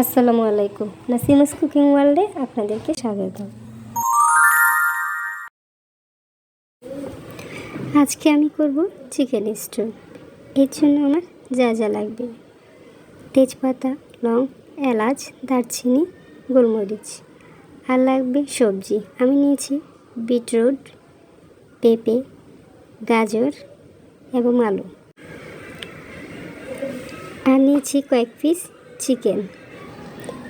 আসসালামু আলাইকুম। নাসিমাস কুকিং ওয়ার্ল্ডে আপনাদেরকে স্বাগত। আজকে আমি করব চিকেন স্টু এর জন্য আমার যা যা লাগবে। তেজপাতা, লং, এলাচ, দারচিনি, গোলমরিচ। আর লাগবে সবজি। আমি নিয়েছি বিটরুট, পেঁপে, গাজর এবং আলু। আর নিয়েছি কয়েক পিস চিকেন।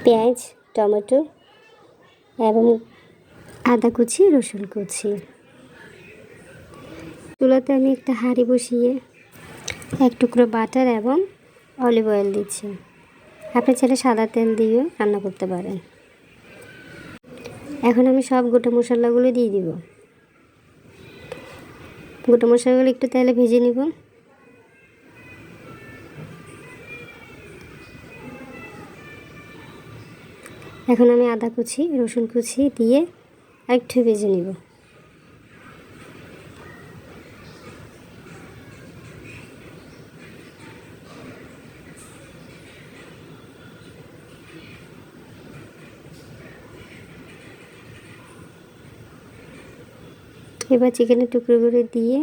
পেঁয়াজ, টমেটো এবং আদা কুচি, রসুন কুচি। চুলাতে আমি একটা হাঁড়ি বসিয়ে এক টুকরো বাটার এবং অলিভ অয়েল দিচ্ছি। আপনি চাইলে সাদা তেল দিয়েও রান্না করতে পারেন। এখন আমি সব গোটা মশলাগুলো দিয়ে দিব। গোটা মশলাগুলো একটু তেলে ভেজে নিব। এখন আমি আদা কুচি, রসুন কুচি দিয়ে একটু ভেজে নিব। এবার চিকেনের টুকরোগুলো দিয়ে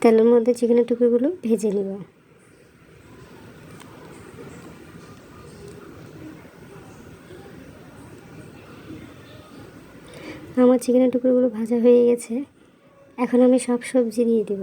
তেলের মধ্যে চিকেনের টুকরোগুলো ভেজে নিব। আমার চিকেনের টুকরোগুলো ভাজা হয়ে গেছে। এখন আমি সব সবজি দিয়ে দিব।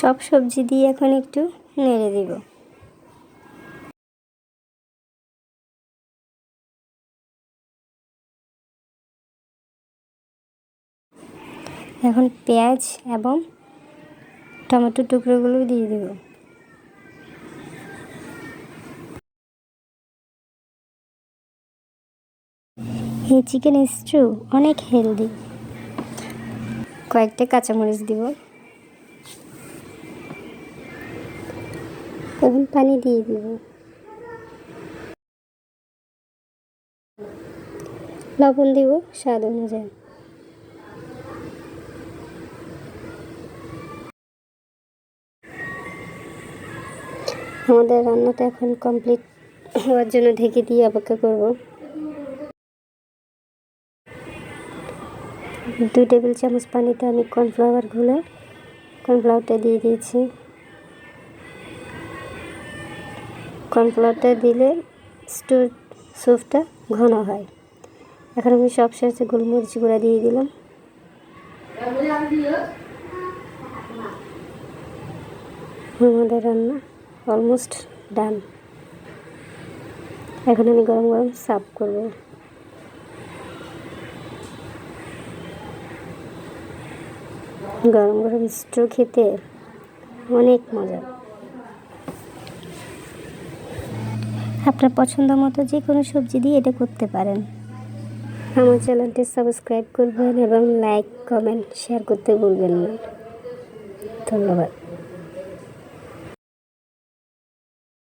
সব সবজি দিয়ে এখন একটু নেড়ে দিব। এখন পেঁয়াজ এবং টমেটোর টুকরোগুলো দিয়ে দেব। এই চিকেন স্টু অনেক হেলদি কয়েকটা কাঁচামরিচ দিব। এখন পানি দিয়ে দিব। লবণ দিব স্বাদ অনুযায়ী। আমাদের রান্নাটা এখন কমপ্লিট হওয়ার জন্য ঢেকে দিয়ে অপেক্ষা করব। দুই টেবিল চামচ পানিতে আমি কর্নফ্লাওয়ার গুলে কর্নফ্লাওয়ারটা দিয়ে দিয়েছি। কর্নফ্লাওয়ারটা দিলে স্টু স্যুপটা ঘন হয়। এখন আমি সব শেষে গোলমরিচ গুঁড়া দিয়ে দিলাম। আমাদের রান্না অলমোস্ট ডান এখন আমি গরম গরম সার্ভ করব। গরম গরম স্ট্রো খেতে অনেক মজা। আপনার পছন্দ মতো যে কোনো সবজি দিয়ে এটা করতে পারেন। আমার চ্যানেলটি সাবস্ক্রাইব করবেন এবং লাইক, কমেন্ট, শেয়ার করতে ভুলবেন না। ধন্যবাদ।